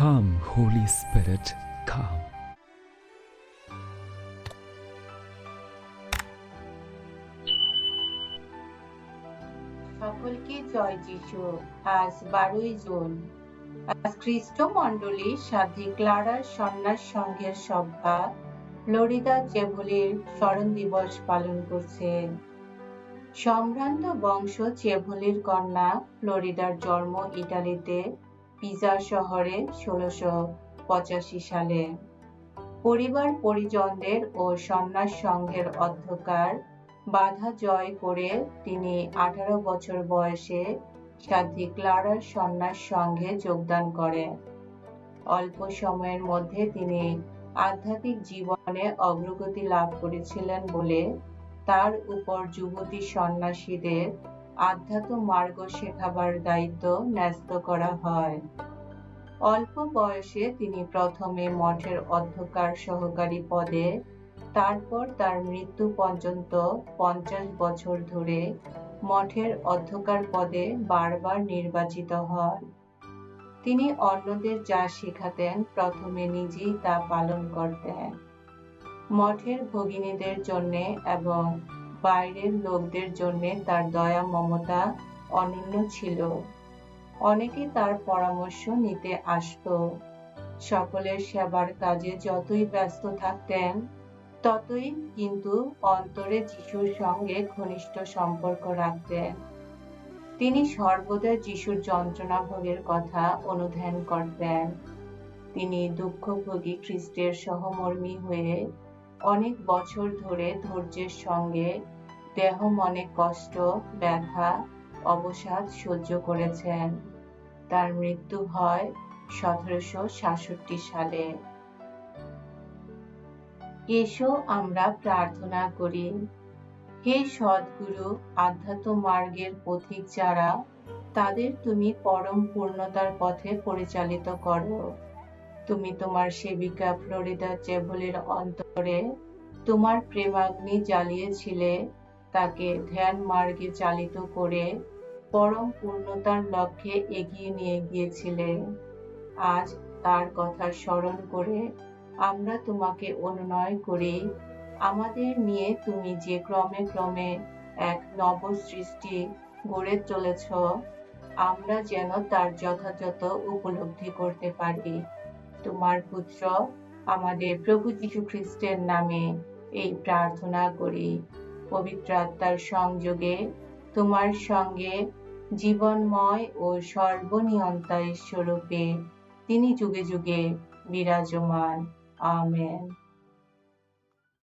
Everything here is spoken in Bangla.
Come, Holy Spirit, come. সকলকে জয় যিশু। আজ বারোই জুন। আজ খ্রিস্ট মণ্ডলী সাধী ক্লারার সন্ন্যাস সংঘের সভা ফ্লোরিদা চেভলির স্মরণ দিবস পালন করছে। সম্ভ্রান্ত বংশ চেভলির কন্যা ফ্লোরিডার জন্ম ইটালিতে। পিজা শহরে ষোলশো পঁচাশি সালে পরিবার পরিজনদের ও সন্ন্যাস সংঘের অধ্যকার বাধা জয় করে তিনি আঠারো বছর বয়সে সাধ্বী ক্লারার সন্ন্যাস সংঘে যোগদান করেন। অল্প সময়ের মধ্যে তিনি আধ্যাত্মিক জীবনে অগ্রগতি লাভ করেছিলেন বলে তার উপর যুবতী সন্ন্যাসীদের আধ্যাত্ম মার্গ শেখাবার দায়িত্ব ন্যস্ত করা হয়। অল্প বয়সে তিনি প্রথমে মঠের অধ্যকার সহকারী পদে, তারপর তার মৃত্যু পর্যন্ত পঞ্চাশ বছর ধরে মঠের অধ্যকার পদে বারবার নির্বাচিত হন তিনি অন্যদের যা শেখাতেন প্রথমে নিজেই তা পালন করতেন। মঠের ভগিনীদের জন্য এবং বাইরের লোকদের জন্য তার দয়া, মমতা অনন্য ছিল। অনেকে তার পরামর্শ নিতে আসতো। সকলের সেবার কাজে যতই ব্যস্ত থাকতেন, ততই কিন্তু অন্তরে যিশুর সঙ্গে ঘনিষ্ঠ সম্পর্ক রাখতেন। তিনি সর্বদা যিশুর যন্ত্রণা ভোগের কথা অনুধ্যান করতেন। তিনি দুঃখভোগী খ্রিস্টের সহমর্মী হয়ে অনেক বছর ধরে ধৈর্যের সঙ্গে দেহ মনে কষ্ট, ব্যথা, অবসাদ সহ্য করেছেন। তার মৃত্যু হয় সতেরোশো সাতষট্টি সালে। এসো আমরা প্রার্থনা করি, হে সদ্গুরু আধ্যাত্ম মার্গের পথিক যারা, তাদের তুমি পরম পূর্ণতার পথে পরিচালিত করো। তুমি তোমার সেবিকা ফ্লোরিদা চেভলির অন্তরে তোমার প্রেমাগ্নি জ্বালিয়েছিলে, তাকে ধ্যান মার্গে চালিত করে পরম পূর্ণতার লক্ষ্যে এগিয়ে নিয়ে গিয়েছিলে। আজ তার কথা স্মরণ করে আমরা তোমাকে অনুনয় করি। আমাদের নিয়ে তুমি যে ক্রমে ক্রমে এক নব সৃষ্টি গড়ে চলেছ, আমরা যেন তার যথাযথ উপলব্ধি করতে পারি। তোমার পুত্র, আমাদের প্রভু যীশু খ্রিস্টের নামে এই প্রার্থনা করি। পবিত্র আত্মার সংযোগে তোমার সঙ্গে জীবনময় ও সর্বনিয়ন্তা স্বরূপে তিনি যুগে যুগে বিরাজমান। আমেন।